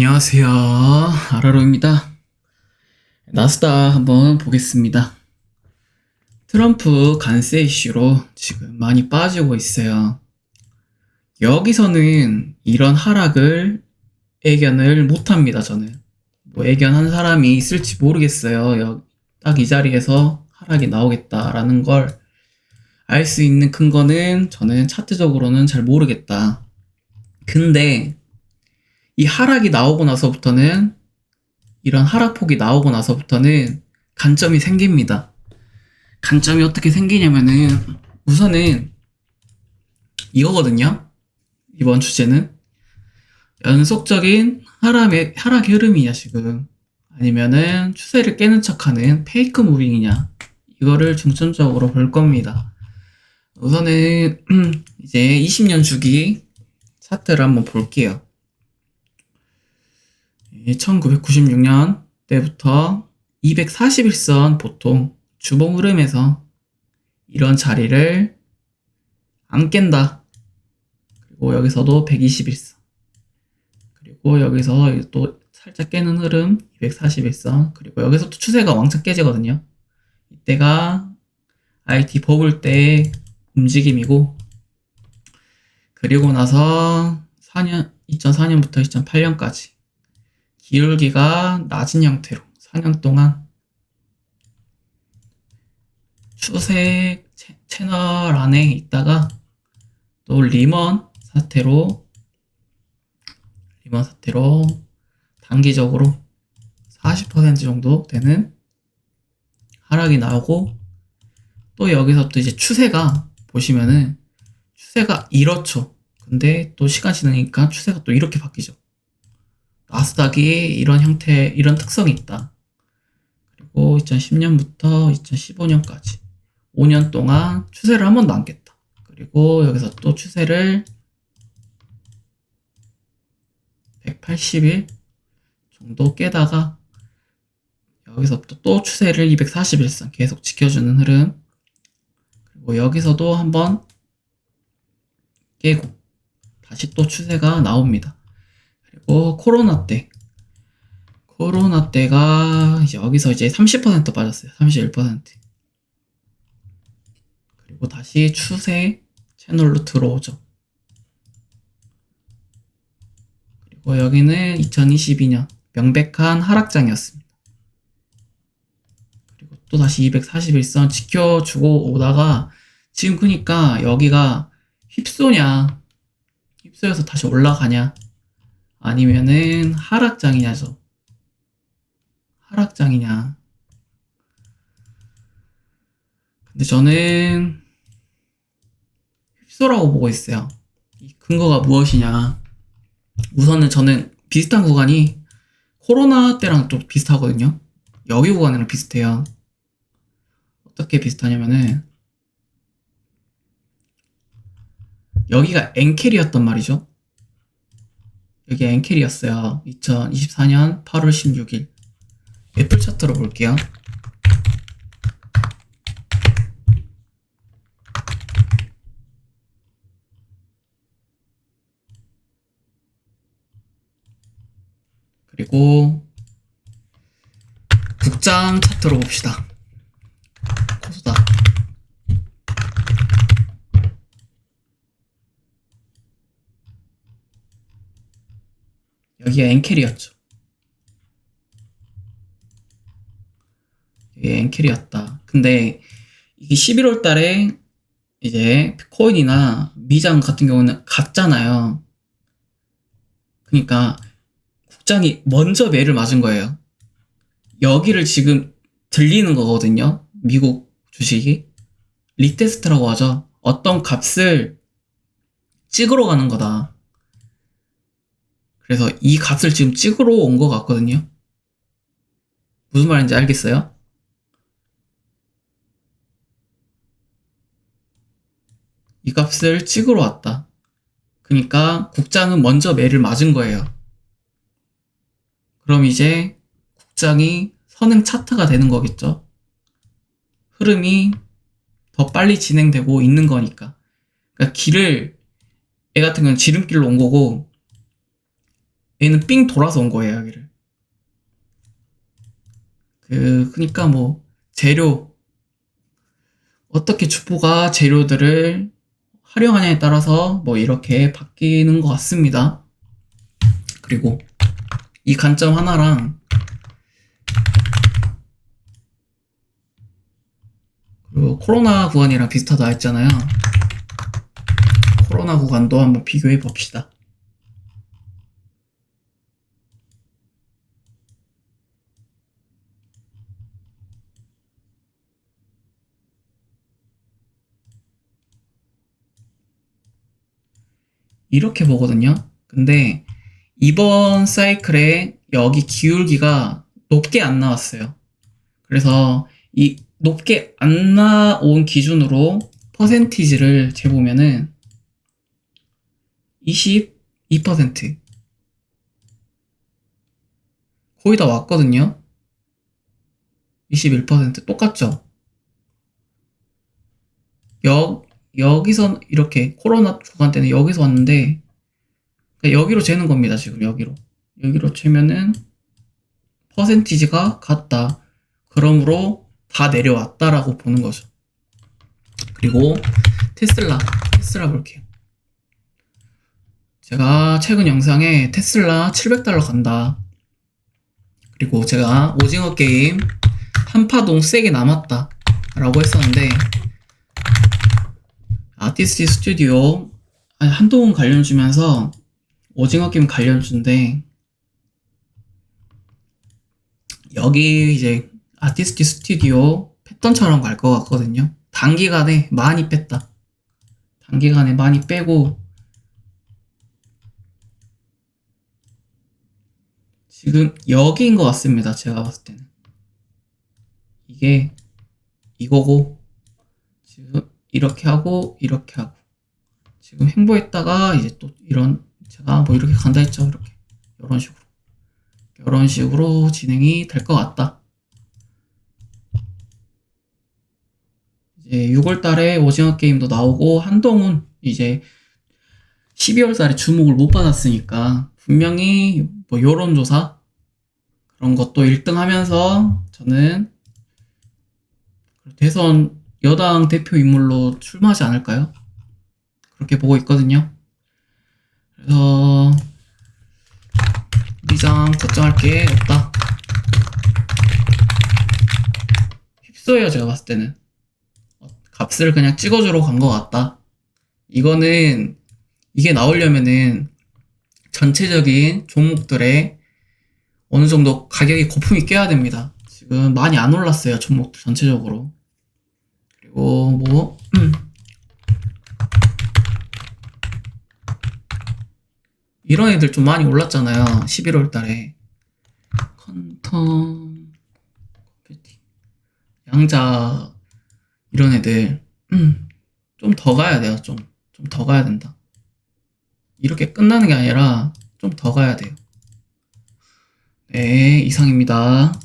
안녕하세요. 아라로입니다. 나스닥 한번 보겠습니다. 트럼프 관세 이슈로 지금 많이 빠지고 있어요. 여기서는 이런 하락을 예견을 못합니다, 저는. 뭐 예견한 사람이 있을지 모르겠어요. 딱 이 자리에서 하락이 나오겠다라는 걸 알 수 있는 근거는 저는 차트적으로는 잘 모르겠다. 근데 이 하락이 나오고 나서부터는 이런 하락폭이 나오고 나서부터는 간점이 생깁니다. 간점이 어떻게 생기냐면은 우선은 이거거든요. 이번 주제는 연속적인 하락의 하락 흐름이냐 지금 아니면은 추세를 깨는 척하는 페이크 무빙이냐 이거를 중점적으로 볼 겁니다. 우선은 이제 20년 주기 차트를 한번 볼게요. 1996년 때부터 241선 보통 주봉 흐름에서 이런 자리를 안 깬다. 그리고 여기서도 121선. 그리고 여기서 또 살짝 깨는 흐름 241선. 그리고 여기서 또 추세가 왕창 깨지거든요. 이때가 IT 버블 때 움직임이고 그리고 나서 4년 2004년부터 2008년까지 기울기가 낮은 형태로 4년 동안 추세 채널 안에 있다가 또 리먼 사태로 리먼 사태로 단기적으로 40% 정도 되는 하락이 나오고 또 여기서 또 이제 추세가 보시면은 추세가 이렇죠. 근데 또 시간 지나니까 추세가 또 이렇게 바뀌죠. 나스닥이 이런 형태, 이런 특성이 있다. 그리고 2010년부터 2015년까지 5년 동안 추세를 한 번도 안 깼다. 그리고 여기서 또 추세를 180일 정도 깨다가 여기서부터 또 추세를 241선 계속 지켜주는 흐름. 그리고 여기서도 한번 깨고 다시 또 추세가 나옵니다. 그리고 코로나 때 코로나 때가 여기서 이제 30% 빠졌어요. 31%. 그리고 다시 추세 채널로 들어오죠. 그리고 여기는 2022년 명백한 하락장이었습니다. 그리고 또 다시 241선 지켜주고 오다가 지금 그니까 여기가 휩쏘냐 휩쏘여서 다시 올라가냐 아니면은 하락장이냐죠. 하락장이냐. 근데 저는 휩소라고 보고 있어요. 이 근거가 무엇이냐. 우선은 저는 비슷한 구간이 코로나 때랑 또 비슷하거든요. 여기 구간이랑 비슷해요. 어떻게 비슷하냐면은 여기가 엔켈이었단 말이죠. 여기 엔켈이었어요. 2024년 8월 16일. 애플 차트로 볼게요. 그리고 국장 차트로 봅시다. 코스닥. 여기가 엔켈이었죠. 이게 엔켈이었다. 근데 이게 11월 달에 이제 코인이나 미장 같은 경우는 같잖아요. 그러니까 국장이 먼저 매를 맞은 거예요. 여기를 지금 들리는 거거든요. 미국 주식이. 리테스트라고 하죠. 어떤 값을 찍으러 가는 거다. 그래서 이 값을 지금 찍으러 온 것 같거든요. 무슨 말인지 알겠어요? 이 값을 찍으러 왔다. 그러니까 국장은 먼저 매를 맞은 거예요. 그럼 이제 국장이 선행 차트가 되는 거겠죠. 흐름이 더 빨리 진행되고 있는 거니까. 그러니까 길을 애 같은 경우는 지름길로 온 거고 얘는 삥 돌아서 온 거예요, 여기를. 그, 그니까 뭐, 재료, 어떻게 주포가 재료들을 활용하냐에 따라서 뭐 이렇게 바뀌는 것 같습니다. 그리고 이 관점 하나랑 그리고 코로나 구간이랑 비슷하다 했잖아요. 코로나 구간도 한번 비교해 봅시다. 이렇게 보거든요. 근데 이번 사이클에 여기 기울기가 높게 안 나왔어요. 그래서 이 높게 안 나온 기준으로 퍼센티지를 재보면은 22% 거의 다 왔거든요. 21% 똑같죠? 여, 여기서 이렇게 코로나 주간 때는 여기서 왔는데 그러니까 여기로 재는 겁니다. 지금 여기로 여기로 재면은 퍼센티지가 같다. 그러므로 다 내려왔다라고 보는 거죠. 그리고 테슬라 테슬라 볼게요. 제가 최근 영상에 테슬라 700달러 간다. 그리고 제가 오징어 게임 한파동 세게 남았다. 라고 했었는데, 아티스트 스튜디오 한동훈 관련 주면서 오징어 게임 관련 주인데, 여기 이제 아티스트 스튜디오 패턴처럼 갈 것 같거든요. 단기간에 많이 뺐다. 단기간에 많이 빼고, 지금 여기인 것 같습니다. 제가 봤을 때는. 이게 이거고, 이렇게 하고, 이렇게 하고. 지금 횡보했다가 이제 또 이런, 제가 뭐 이렇게 간다 했죠. 이렇게. 이런 식으로. 이런 식으로 진행이 될 것 같다. 이제 6월 달에 오징어 게임도 나오고, 한동훈 이제 12월 달에 주목을 못 받았으니까, 분명히 뭐 여론조사 그런 것도 1등 하면서 저는 대선 여당 대표 인물로 출마하지 않을까요? 그렇게 보고 있거든요. 그래서 이상 걱정할 게 없다. 휩소예요 제가 봤을 때는 어, 값을 그냥 찍어주러 간 것 같다. 이거는 이게 나오려면은 전체적인 종목들의 어느 정도 가격이 거품이 껴야 됩니다. 지금 많이 안 올랐어요, 종목들 전체적으로. 그리고 뭐, 이런 애들 좀 많이 올랐잖아요. 11월 달에. 컨텀, 양자, 이런 애들. 좀 더 가야 돼요, 좀. 좀 더 가야 된다. 이렇게 끝나는 게 아니라 좀 더 가야 돼요. 네, 이상입니다.